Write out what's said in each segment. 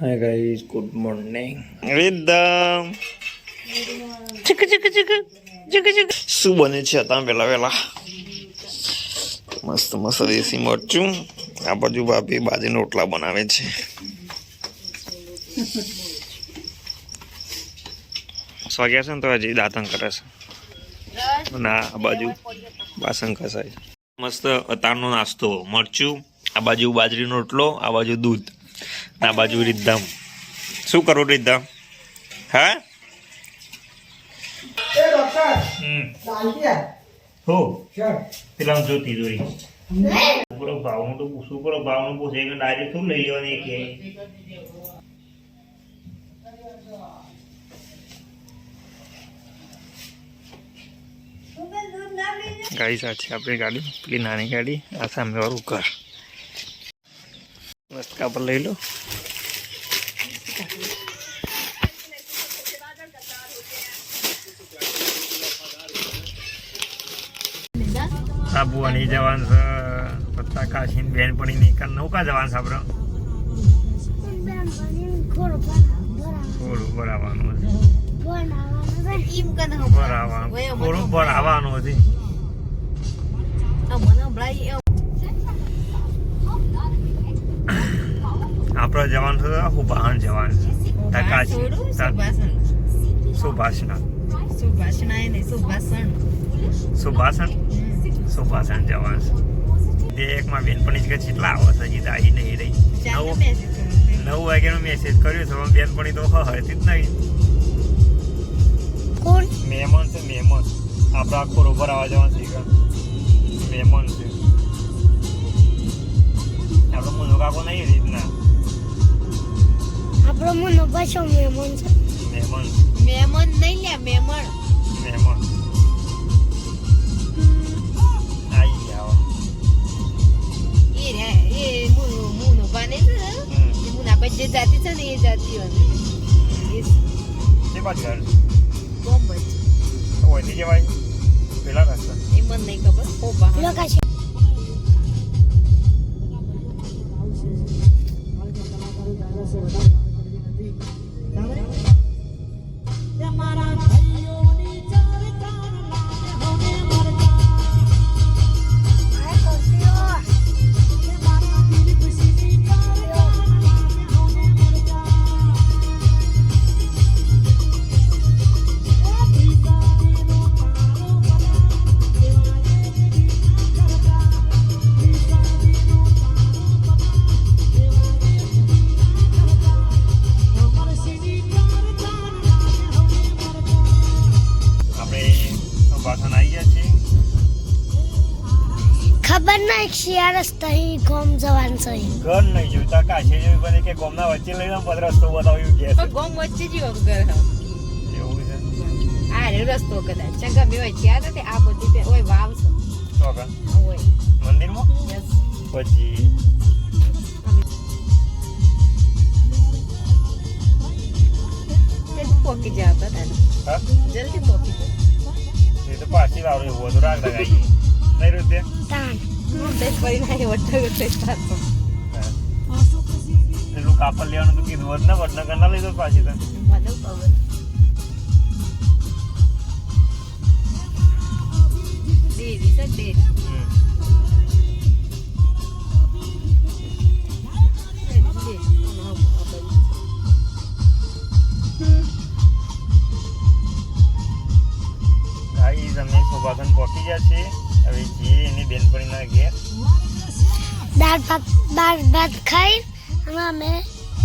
હાય guys good morning એકદમ ચક ચક ચક ચક ચક શું બને છે હતા વેલા વેલા મસ્ત મસ્ત દેશી મરચું. આ બાજુ ભાભી બાજરીના રોટલા બનાવે છે. સ્વાગ્યા છે ને તો હજી દાંતન કરે છે. ના આ બાજુ વાસણ ખસાય મસ્ત અતારનો નાસ્તો. મરચું આ બાજુ બાજરીનો રોટલો આ બાજુ દૂધ. આ બાજુ રીધામ શું કરું રીધામ હા? એ હમ. હો? ચલ. પેલા જોતી જોઈ. પૂરો ભાવનું તો પૂછું પૂરો ભાવનું પૂછે એટલે ડાયરેક્ટ શું લઈ લેવાની કે ગાડી સાચી આપણી ગાડી પેલી નાની ગાડી આ સામે વાળું ઘર. મસ્ત કાપડ લઈ લો સાબુવાની જવાન છે પત્તા કાશી બેન પડી ની કાન નૌકા જવાન સાબરો થોડું ભરાવાનું ભરાવાનું થોડું ભરાવાનું છે આપણો જવાન છે બહાર જવાન છે. તા સુભાષણ. તા સુભાષના સુભાષણ સુભાષણ. જવાન છે. તે એકમાં બેનપણી કે કેટલા આવે છે હજી આવી નહીં રહી. નવ નવ વાગ્યાનો મેસેજ કર્યો છે પણ બેનપણી તો હતી જ નહીં. મહેમાન છે મહેમાન આપણા આખો રોબર આવવા જવાનું છે મહેમાન છે. આપણો મુનો કાકો નહીં રીતના. આપણો મનો પાછો મહેમાન છે. મહેમાન. મહેમાન નહીં લે મહેમાન. મહેમાન. આઈ આવો એ રે એ મુનો મુનો છે. ને એ મુના પર જે જાતિ છે ને એ બાજુ બોમ્બ. શિયા અહીં ગોમ જવાન છે. ઘર નહીં જોતા કાશે જોઈ બને કે ગોમના વચ્ચે લઈને પદ રસ્તો બતાવ્યું કે છે. ગોમ વચ્ચે જ એવો ઘર એવું છે? આ રે રસ્તો કદાચ. ચંગા બે હોય ત્યાં નથી આ બધી તે ઓય વાવ છે. તો કા ઓય. મંદિરમાં? યસ પછી? પોકી જા બધા હા? જલ્દી પોકી જા એ તો પાછી લાવડે એવું હતું રાગ લગાવી નહીં રૂપિયા પેલું કાપડ લેવાનું તો કીધું વડના વડનગર ના લીધો પાછી તો મને ખબર ડેરી છે ડેરી હમ. ગાઈ તમે શોભાગન પહોંચી છે હવે જે એની બેનપણીના ઘેર દાળ ભાત દાળ ભાત ખાઈ અને અમે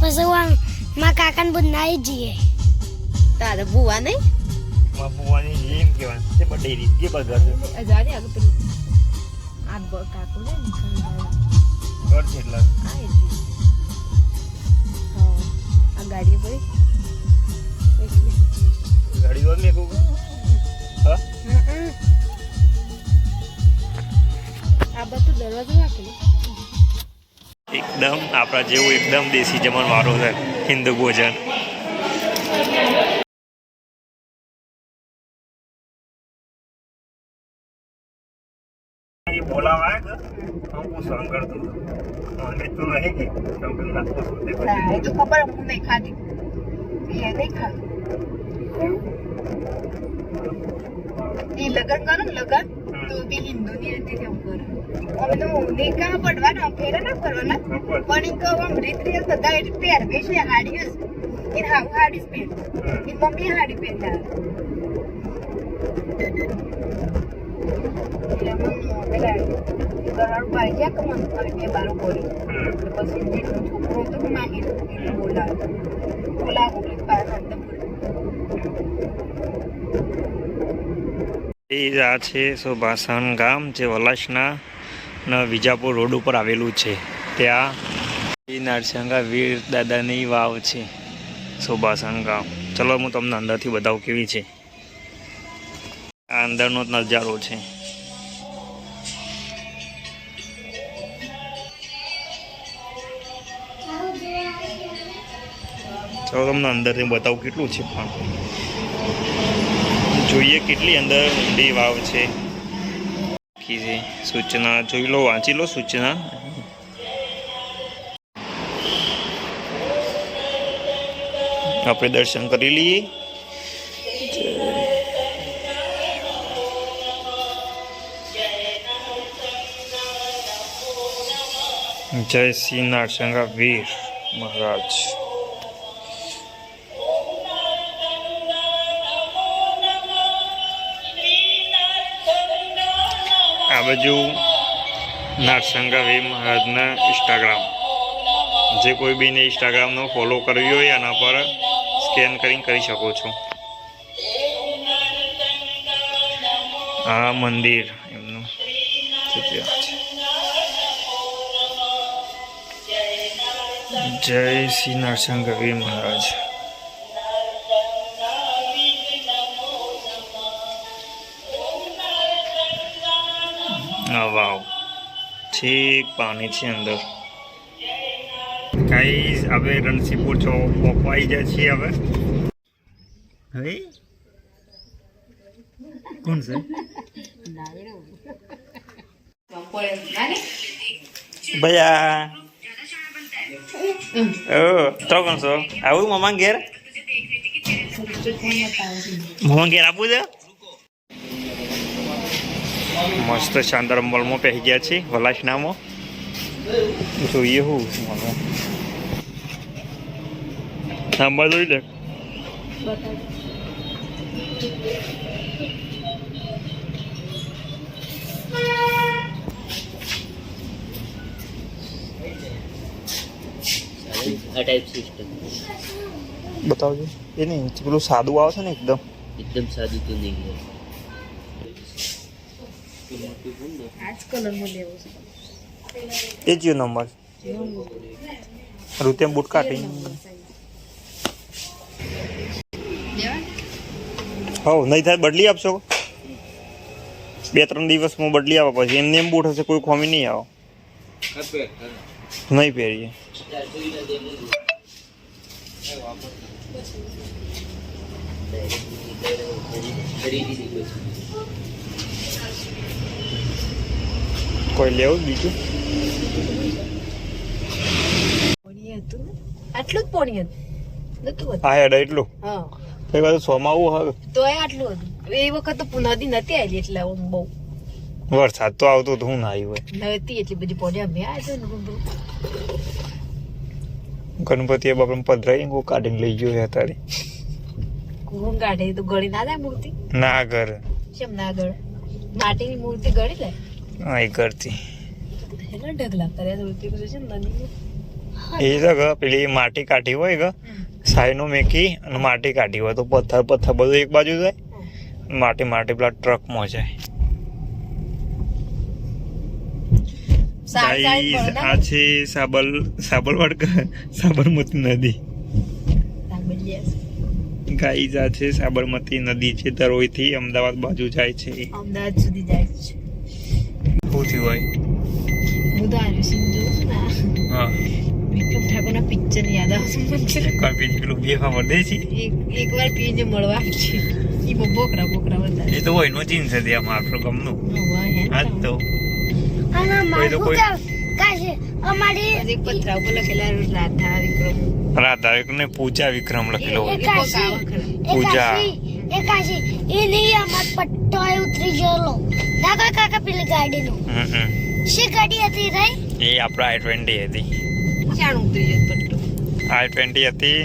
પછી મારા કાકાને બધું નાઈ જઈએ. તારે બુવા નહીં? માં બુવાની જે એમ કહેવાનું તે બડે રીત કે બગર છે અજારે આગળ પેલું આ કાકુ ને ઘર છે એટલે. આ એટલી હા આ ગાડી પડી એટલે ગાડી વાર મેં કહું. હા? આ બધું દરવાજો રાખેલો એકદમ આપણા જેવું એકદમ દેશી જમણ વાળો છે હિન્દુ ભોજન. બોલાવા હું સહન કરતો મને તો નહીં કે ચોકલેટ નાખતો હતો. તે પછી ના, એ તો ખબર હું નહીં ખાધી એ નહીં ખાધું એ લગન કરો ને લગન? તો બી હિન્દુની રીતે કેવું કરે. અમે તો નિકાહ પડવાના ફેરા ના કરવાના. પણ. એક આમ રીત રીત બધા એટલે પહેરવે છે હાડી એ હાવ હાડી પહેર એ મમ્મી હાડી પહેરતા એટલે અમને પેલા દરાર પાડી ગયા આ છે સુભાષણ ગામ જે વલાસના વિજાપુર રોડ ઉપર આવેલું છે. ત્યાં એ વીર દાદાની વાવ છે સુભાષણ ગામ. ચલો હું તમને અંદરથી બતાવું કેવી છે. આ અંદરનો નજારો છે. ચલો તમને અંદરથી બતાવું કેટલું છે પણ. જોઈએ કેટલી અંદર ઊંડી વાવ છે. સૂચના જોઈ લો, વાંચી લો સૂચના. આપણે દર્શન કરી લઈએ. જય શ્રી નારસંગા વીર મહારાજ. બાજુ નારસંગા વી મહારાજના ઇન્સ્ટાગ્રામ જે કોઈ બીને ઇન્સ્ટાગ્રામનો ફોલો કરવી હોય એના પર સ્કેન કરીને કરી શકો છો. આ મંદિર એમનું. જય શ્રી નરસિંહ મહારાજ. આ વાવ ઠીક પાણી છે અંદર. ગાઈઝ હવે રણસીપુર ચો પોકવાઈ જાય છીએ હવે. હવે? કોણ છે? ભૈયા. ઓ તો કોણ છો? આવું મમા ઘેર? મમા ઘેર આપું છે? મસ્ત શાનદાર મોલમાં પહેરી ગયા છે વલાસનામાં જોઈએ હું. મોલમાં સાંભળ જોઈ લે આ ટાઈપ સિસ્ટમ બતાવજો. એ નહીં પેલું સાદું આવે છે ને એકદમ. એકદમ સાદું તો નહીં હોય આ જ કલરમાં લેવો નંબર. રૂતેમ બૂટ કાઢી. હવ, નહીં થાય બદલી આપશો? બે ત્રણ દિવસમાં બદલી આવે, પછી એમને એમ બૂટ હશે, કોઈ ખોમી નહીં આવો. નહીં પહેરીએ. ખરીદી પછી કોઈ લેવું બીજું? પોણી હતું. આટલું જ પોણી હતું. હા હેડ એટલું. હા. કઈ વાત સોમાવું આવું હવે. તો એ આટલું હતું. એ વખત તો નદી નથી આવેલી એટલે બહુ. વરસાદ તો આવતો તો હું ના આવ્યું હોય. નતી એટલી બધી પોણી. અમે આ છે ને. ગણપતિ બાપા પધરાઈ હું કાઢીને લઈ ગયો તારી કાઢે તો ગળી ના થાય મૂર્તિ? ના ઘર. કેમ ના ગળે માટીની મૂર્તિ ગળી લે? હા એ કરતી. એ તો કે પેલી માટી કાઢી હોય ગ સાઈનો મેકી અને માટી કાઢી હોય તો પથ્થર પથ્થર બધું એક બાજુ જાય માટી માટી પેલા ટ્રકમાં જાય. આ છે સાબલ સાબરવાડ સાબરમતી નદી. ગાઈઝ આ છે સાબરમતી નદી છે તરોઈથી અમદાવાદ બાજુ જાય છે. અમદાવાદ સુધી જાય છે. થયું હોય. હું તો આર્યુસિંહ જોઉં છું ને? હા. વિક્રમ ઠાકોરના પિક્ચર યાદ આવશે મને. કોઈ પેલી પેલું મળે છે? એક એક વાર પીને મળવા છે એ બોકરા બોકરા બધા એ તો હોય નો ચીન છે ત્યાં આપણું ગમનું. હા તો. રાધા વિક્રમ. રાધા ને પૂજા વિક્રમ લખેલો પૂજા. એકાશી. એની અમાર પટ્ટો ઉતરી ગયેલો. ના કાકા પેલી ગાડી હમ હમ. શી ગાડી હતી રહી એ આપણા આઈ ટ્વેન્ટી હતી. ઉતરી જતો પટ્ટો? આઈ ટ્વેન્ટી હતી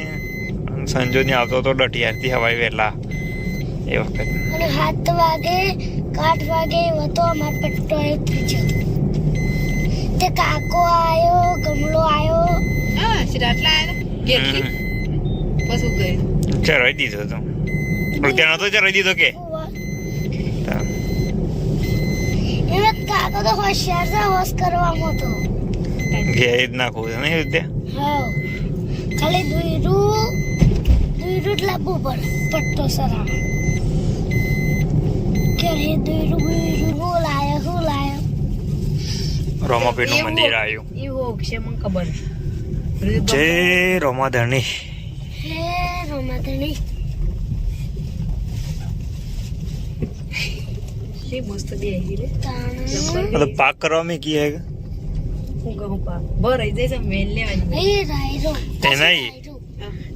સંજોની આવતો હતો ડટિયારથી હવાઈ વહેલા. એ વખત. અને સાત વાગે કાઠ વાગે એવો તો અમાર પટ્ટો એ ઉતરી ગયો. તે કાકો આવ્યો ગમલો આવ્યો હા સિરાટલા આવ્યો ઘેરથી પછી ગયું ચરાઈ દીધો તો. પણ ત્યાં નતો ચરાઈ દીધો કે એનો કાકો તો હોશિયાર છે હોશ કરવામાં તો ઘેર જ નાખવું છે ને વિદ્યા હા ખાલી દુઈરું દુઈરું જ લાવવું પડે પટ્ટો સરા કે રે દુઈરું બુઈરું હું લાયો હું લાયો. રોમાપીરનું મંદિર આવ્યું. એવું છે મને ખબર જય રોમાધણી. હે રોમાધણી. બે આવી રે. તાણ. આ તો પાક કરવા મેં કી હે હું કહું પા ભરાઈ જાય છે મેલ લેવાની. એ રાયરો. તે નહીં?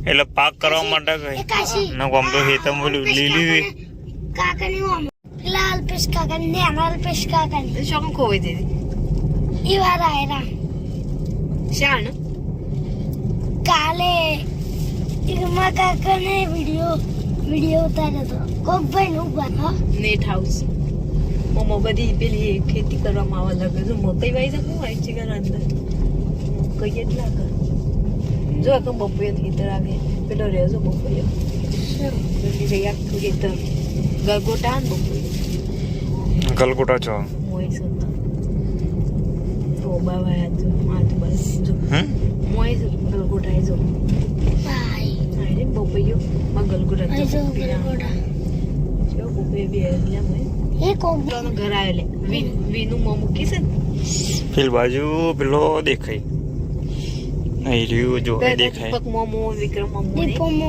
એટલે પાક કરવા માટે કઈ ના ગમ તો હેતમ બોલું લીલી કાકાની ઓમ પેલા અલ્પેશ કાકા નેના અલ્પેશ કાકાની. શું ખોવાઈ જતી ઈ વાર આયરા. શાણ? કાલે ઈગમા કાકાને વિડિયો વિડિયો ઉતાર્યો તો કોક ભાઈ નું હા નેટ હાઉસ મમ્મા બધી પેલી ખેતી કરવામાં આવવા લાગે છે. મકઈ વાઈ શકું? વાઈ છે ઘર અંદર. કઈ જ કર. જો આ તો બપોરે ખેતર આવે પેલો રહ્યો છે બપોરે. જલ્દી જઈ આખું ખેતર. ગલગોટા ને બપોરે. ગલગોટા છો? મોય છે ઓ બાબા યાદ તો માથું બસ જો. હમ? મોય ગલગોટા જો ભાઈ આરે બપોરે માં ગલગોટા જો જો ગરગોડા જો બપોરે બે લે મોય એ પેલો ઘર આવ્યો વીનું મોં મૂકી છે ને? પેલી બાજુ પેલો દેખાય. અહીં રહ્યું જો દેખાય. દીપક મોમો વિક્રમ મોમો મોમો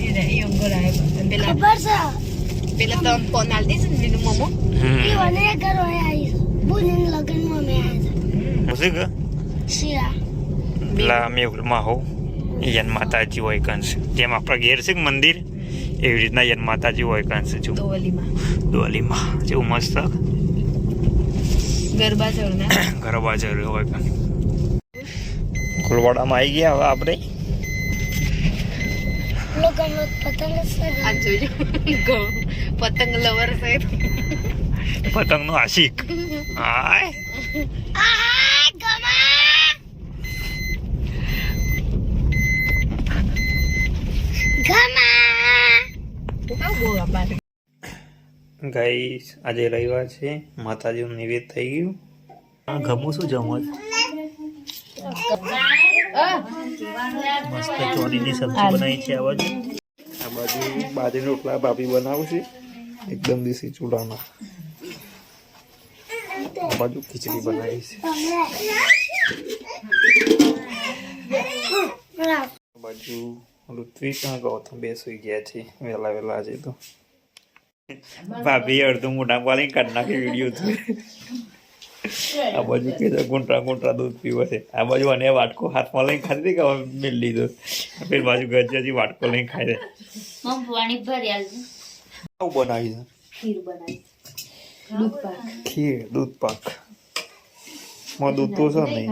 એ અંગર આવ્યો પેલા ખબર છે? પેલા તો ફોન આલ દઈશ ને વીનું મોમો ઘર બુનિન મેં આવ્યા મૂસિક શિરા. પેલા મેહુલમાં હો યન માતાજી હોય કંસ. જેમ આપણા ઘેર છે કે મંદિર? એવી રીતના યન માતાજી હોય કંસ જો. દોવલીમાં ડોલીમાં જેવું મસ્ત. ગરબા ચડના. ગરબા જરૂર હોય કાં કુલવાડામાં આવી ગયા હવે આપણે. પતંગ લવર સાહેબ પતંગ નો આશિક. હાય આ ગમા ગમા આ બહુ આભાર ગાઈસ આજે રવિવાર છે. માતાજીનું નિવેદ થઈ ગયું. આ ગમું શું જમો મસ્ત ચોરીની સબ્જી બનાવી છે આ બાજુ. આ બાજુ બાજરી રોટલા ભાભી બનાવશે એકદમ દેશી ચૂલાના. આ બાજુ ખીચડી બનાવી છે. બાજુ અને ગૌતમ બે સુઈ ગયા છે વહેલા વહેલા આજે તો. ભાભી અડધું મોઢા પાલી કાઢ નાખી વીડિયો છે આ બાજુ કે ગુંટરા ગુંટરા દૂધ પીવે છે. આ બાજુ અને વાટકો હાથમાં લઈને ખાધી હતી કે હવે મેળ લીધો. પેલી બાજુ ગજાજી વાટકો લઈને ખાઈ દે પાણી ભરી આવું બનાવી ખીર બનાવી. દૂધ પાક ખીર દૂધ પાક માં દૂધ તો છે નહીં.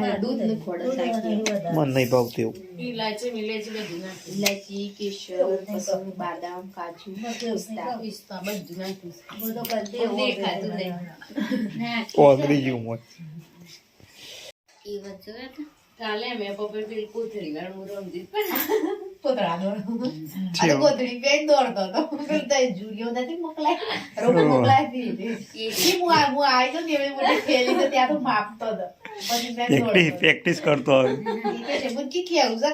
મને નહીં ભાવતું એવું. ઇલાયચી મિલાયચી બધું નાખી ઇલાયચી કેસર પછી બાદામ કાજુ ઓગળી ગયું મોય એ વચ્ચે કાલે મેં પપ્પા પેલી કોથળી વાળું રમતી દોડ છે એવું. ગોદડી દોડતો હતો. તો નથી મોકલાય. રોટો મોકલાય દીધી હું આ હું આવી તો ને એવી મોટી થેલી તો ત્યાં તો માપતો હતો. પછી પ્રેક્ટિસ પ્રેક્ટિસ કરતો આવે કે છે કી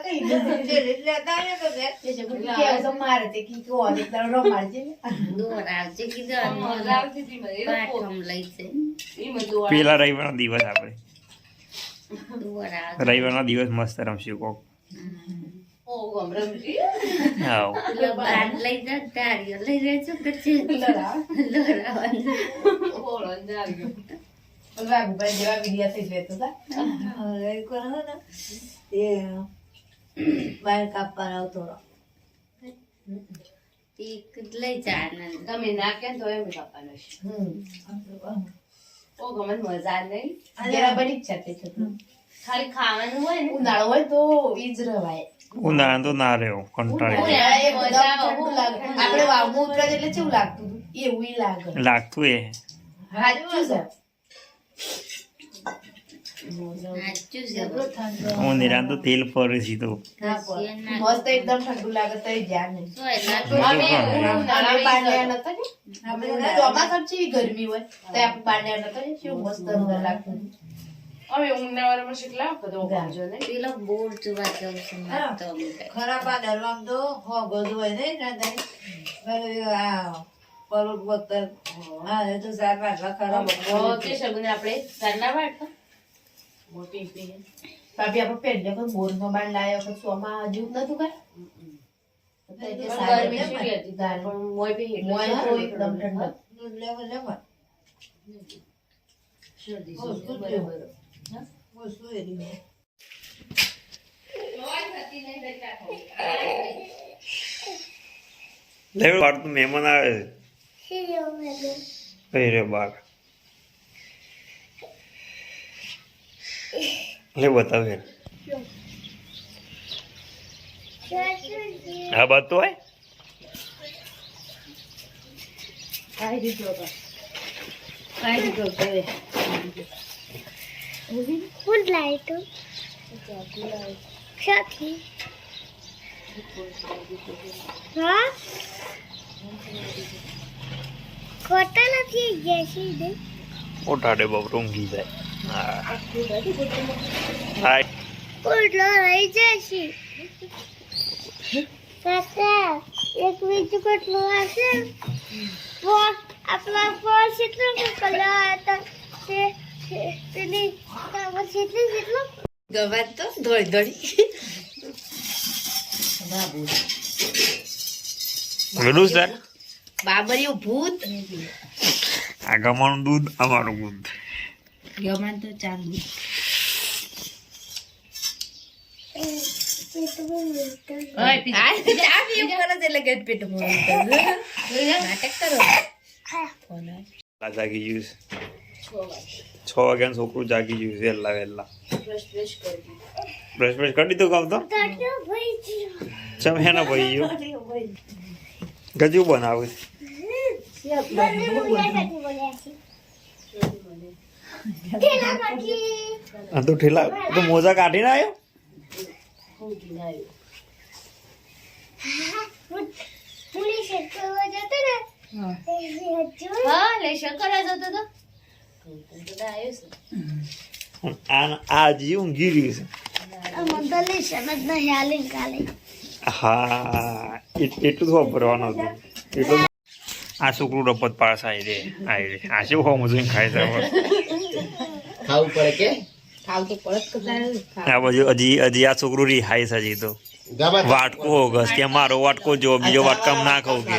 કઈ? નથી એટલે તારે તો કે કે છે મું કી મારે તે કી કો ને તારો રમાડજે. દોરાવજે કીધું પાઠમ લઈ છે. પેલા રવિવારનો દિવસ આપણે. રવિવારનો દિવસ મસ્ત રમશું કોક. બાર કાપવાનો આવતો લઈ જા તમે ના કે તો એમ કાપવાનો છે ઓ ગમન મજા નહીં. બની જ થતું ખાલી ખાવાનું હોય ને? ઉનાળો હોય તો ઈ જ રવાય. ઉનાળા તો ના રહ્યો કંટાળી આપણે વાવવું ઉતરે એટલે કેવું લાગતું એવું ઈ લાગે. લાગતું એ. સાચું છે. હું નિરાંત તેલ ફરે છે તો. મસ્ત એકદમ ઠંડુ લાગે તો ધ્યાન નહીં. ગરમી હોય? તો આપણે બાંધ્યા નતા મસ્ત અંદર લાગતું હતું. અમે ઉનાળામાં કેટલા વખત ઉગાડજો ને હા. ખરાબ આ દરવામ તો હો ગોદું હોય ને ના થાય પેલું આ પરોટ હા એ તો સાત આટલા ખરાબ કે સગુને આપણે સારના વાટકા મોટી પી ભાભી આપણે પહેલે કોઈ બોરનો બાંધ લાયો કે સોમાં હજુ નતું કર ગરમી શીખી હતી તાર પણ મોય બી મોય તો એકદમ ઠંડક લેવલ લેવલ શરદી બહુ શરદી શું બરાબર તો મહેમાન આવે છે. કઈ રે બાર લે બતાવે. હા બતું હોય? આઈ દીધો તો કાઈ દીધો તો હું લાઈટો સાથી હા ખોટા નથી જૈસી દે ઉઠાડે બાપ ઊંઘી જાય. હા. હા ઉડલો રહી જશે. કાકા એક બીજું કેટલું હશે? આપણા પોર કેટલું કલર હતા? તે ગવાત તો દોડી દોડી પેલું સર બાબરિયું ભૂત. આ ગમાનું દૂધ અમારું દૂધ. ગમાન તો ચાલુ નાટક કરો. છે વાગ્યાનું છોકરું જાગી ગયું છે વહેલા વહેલા બ્રશ બ્રશ કરી દીધું કામ તો? કાઢ્યો ભાઈ ચમ હેના ભાઈ ગયો? ગજુ બનાવે તું આ તો ઠેલા તું મોજા આવ્યો? જતો ને? હજુ? હા લેશન કરવા જતો તો. આ આ હજી ઊંઘી રહ્યું છે. હા એટલું વાપરવાનું હતું. એટલું આ છોકરું રપત પાસ આવી રે આવી રે. આ શું હોમ જોઈને ખાય છે ખાવું પડે કે? ખાવ તો પડત કદાચ આ બાજુ હજી હજી આ છોકરું રિહાય છે હજી તો. વાટકો કે મારો વાટકો જો બીજો વાટકામ ના ખાવ કે.